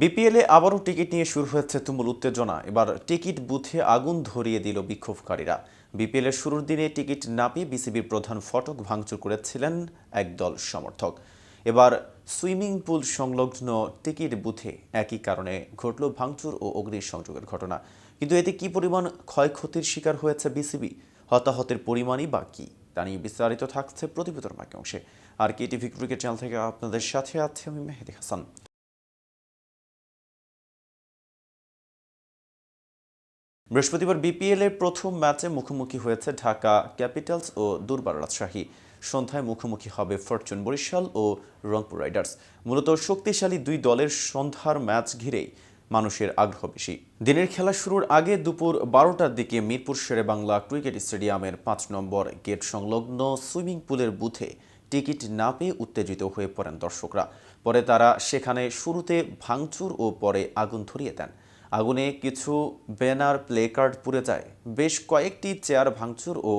বিপিএলে আবারও টিকিট নিয়ে শুরু হয়েছে তুমুল উত্তেজনা। এবার টিকিট বুথে আগুন ধরিয়ে দিল বিক্ষোভকারীরা। বিপিএল এর শুরুর দিনে টিকিট না পেয়ে বিসিবির প্রধান ফটক ভাঙচুর করেছিলেন একদল সমর্থক। এবার সুইমিং পুল সংলগ্ন টিকিট বুথে একই কারণে ঘটল ভাঙচুর ও অগ্নিসংযোগের ঘটনা। কিন্তু এতে কি পরিমাণ ক্ষয়ক্ষতির শিকার হয়েছে বিসিবি? হতাহতের পরিমাণই বা কি? তা নিয়ে বিস্তারিত থাকছে প্রতিবেদন বাকি অংশে। R K TV cricket channel থেকে আপনাদের সাথে আছে আমি মেহেদি হাসান। বৃহস্পতিবার বিপিএল এর প্রথম ম্যাচে মুখোমুখি হয়েছে ঢাকা ক্যাপিটালস ও দুর্বার রাজশাহী। সন্ধ্যায় মুখোমুখি হবে ফরচুন বরিশাল ও রংপুর রাইডার্স। মূলত শক্তিশালী দুই দলের সন্ধ্যার ম্যাচ ঘিরেই মানুষের আগ্রহ বেশি। দিনের খেলা শুরুর আগে দুপুর বারোটার দিকে মিরপুর শেরে বাংলা ক্রিকেট স্টেডিয়ামের পাঁচ নম্বর গেট সংলগ্ন সুইমিং পুলের বুথে টিকিট না পেয়ে উত্তেজিত হয়ে পড়েন দর্শকরা। পরে তারা সেখানে শুরুতে ভাঙচুর ও পরে আগুন ধরিয়ে দেন। আগুনে কিছু ব্যানার, প্লেকার্ড পুড়ে যায়। বেশ কয়েকটি চেয়ার ভাঙচুর ও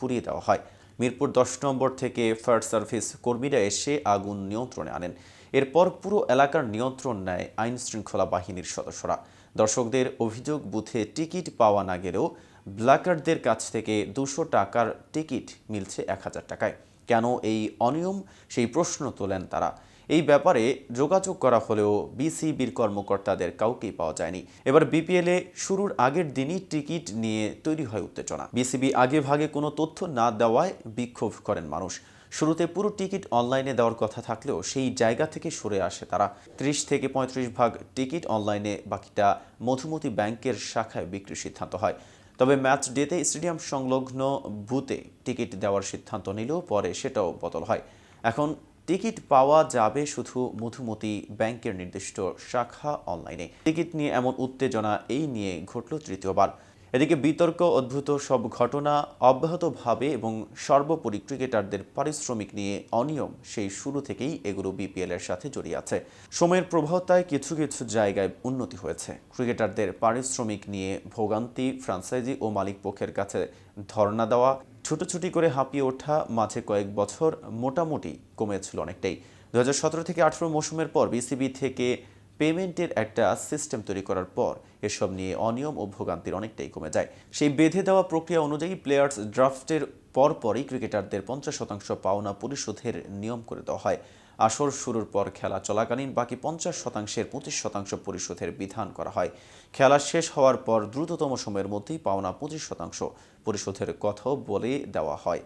পুড়িয়ে দেওয়া হয়। মিরপুর দশ নম্বর থেকে ফায়ার সার্ভিস কর্মীরা এসে আগুন নিয়ন্ত্রণে আনেন। এরপর পুরো এলাকার নিয়ন্ত্রণ নেয় আইন শৃঙ্খলা বাহিনীর সদস্যরা। দর্শকদের অভিযোগ, বুথে টিকিট পাওয়া না গেলেও ব্ল্যাকারদের কাছ থেকে দুশো টাকার টিকিট মিলছে এক হাজার টাকায়। কেন এই অনিয়ম? সেই প্রশ্ন তোলেন তারা। এই ব্যাপারে যোগাযোগ করা হলেও বিসিবির কর্মকর্তাদের কাউকেই পাওয়া যায়নি। এবার বিপিএলে শুরুর আগের দিনই টিকিট নিয়ে তৈরি হয় উত্তেজনা। বিসিবি আগে ভাগে কোনো তথ্য না দেওয়ায় বিক্ষোভ করেন মানুষ। শুরুতে পুরো টিকিট অনলাইনে দেওয়ার কথা থাকলেও সেই জায়গা থেকে সরে আসে তারা। ত্রিশ থেকে পঁয়ত্রিশ ভাগ টিকিট অনলাইনে, বাকিটা মধুমতি ব্যাংকের শাখায় বিক্রির সিদ্ধান্ত হয়। তবে ম্যাচ ডেতে স্টেডিয়াম সংলগ্ন বুথে টিকিট দেওয়ার সিদ্ধান্ত নিলেও পরে সেটাও বদল হয়। এখন টিকিট পাওয়া যাবে শুধু মধুমতি ব্যাংকের নির্দিষ্ট শাখা অনলাইনে। টিকিট নিয়ে এমন উত্তেজনা এই নিয়ে ঘটল তৃতীয়বার। এদিকে বিতর্ক, অদ্ভুত সব ঘটনা অব্যাহতভাবে এবং সর্বোপরি ক্রিকেটারদের পারিশ্রমিক নিয়ে অনিয়ম সেই শুরু থেকেই এগুলো বিপিএল এর সাথে জড়িয়ে আছে। সময়ের প্রভাবতায় কিছু কিছু জায়গায় উন্নতি হয়েছে। ক্রিকেটারদের পারিশ্রমিক নিয়ে ভোগান্তি, ফ্রাঞ্চাইজি ও মালিক পক্ষের কাছে ধর্ণা দেওয়া ছুটোছুটি করে হাঁপিয়ে ওঠা মাঝে কয়েক বছর মোটামুটি কমেছিল অনেকটাই। দু হাজার সতেরো থেকে আঠেরো মৌসুমের পর বিসিবি থেকে পেমেন্টের একটা সিস্টেম তৈরি করার পর এসব নিয়ে অনিয়ম ও ভোগান্তির অনেকটাই কমে যায়। সেই বেঁধে দেওয়া প্রক্রিয়া অনুযায়ী প্লেয়ার্স ড্রাফটের পরপরই ক্রিকেটারদের পঞ্চাশ শতাংশ পাওনা পরিশোধের নিয়ম করে দেওয়া হয়। আসর শুরুর পর খেলা চলাকালীন বাকি পঞ্চাশ শতাংশের পঁচিশ শতাংশ পরিশোধের বিধান করা হয়। খেলা শেষ হওয়ার পর দ্রুততম সময়ের মধ্যেই পাওনা পঁচিশ শতাংশ পরিশোধের কথাও বলে দেওয়া হয়।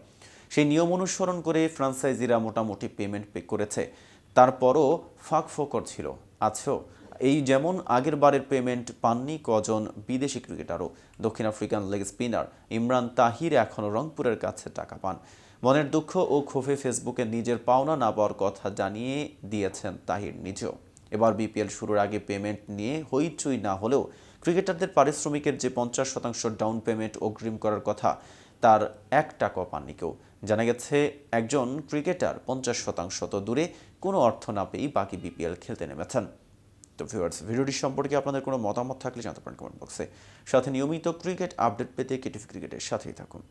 সেই নিয়ম অনুসরণ করে ফ্রাঞ্চাইজিরা মোটামুটি পেমেন্ট পে করেছে। তারপরও ফাঁক ফোকর ছিল। আছেও এই যেমন আগের বারের পেমেন্ট পাননি কজন বিদেশি ক্রিকেটারও। দক্ষিণ African leg spinner Imran Tahir এখনও রংপুরের কাছে টাকা পান। মনের দুঃখ ও ক্ষোভে ফেসবুকে নিজের পাওনা না পাওয়ার কথা জানিয়ে দিয়েছেন তাহির নিজেও। এবার বিপিএল শুরুর আগে পেমেন্ট নিয়ে হইচই না হলেও ক্রিকেটারদের পারিশ্রমিকের যে পঞ্চাশ শতাংশ ডাউন পেমেন্ট অগ্রিম করার কথা, তার এক টাকাও পাননি কেউ। জানা গেছে, একজন ক্রিকেটার পঞ্চাশ শতাংশ তো দূরে, কোনো অর্থ না পেয়েই বাকি বিপিএল খেলতে নেমেছেন। তো ভিউয়ার্স ভিডিওটি সম্পর্কে আপনাদের কোনো মতামত থাকলে জানাতে পারেন কমেন্ট বক্সে সাথে নিয়মিত ক্রিকেট আপডেট পেতে কেটিভি ক্রিকেটের সাথেই থাকুন।